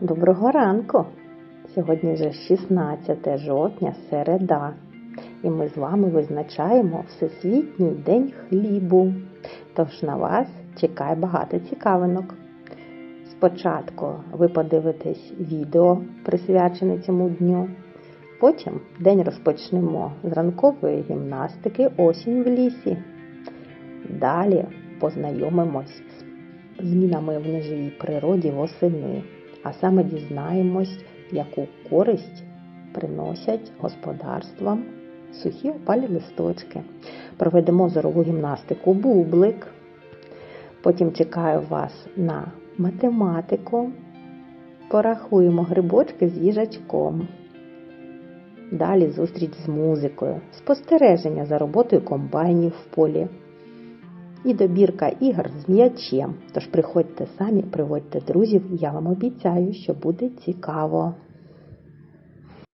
Доброго ранку! Сьогодні вже 16 жовтня, середа, і ми з вами визначаємо Всесвітній день хлібу. Тож на вас чекає багато цікавинок. Спочатку ви подивитесь відео, присвячене цьому дню. Потім день розпочнемо з ранкової гімнастики Осінь в лісі. Далі познайомимось з змінами в неживій природі восени, а саме дізнаємось, яку користь приносять господарствам сухі опалі листочки. Проведемо зорову гімнастику бублик. Потім чекаю вас на математику. Порахуємо грибочки з їжачком. Далі зустріч з музикою, спостереження за роботою комбайнів в полі і добірка ігор з м'ячем. Тож приходьте самі, приводьте друзів, я вам обіцяю, що буде цікаво.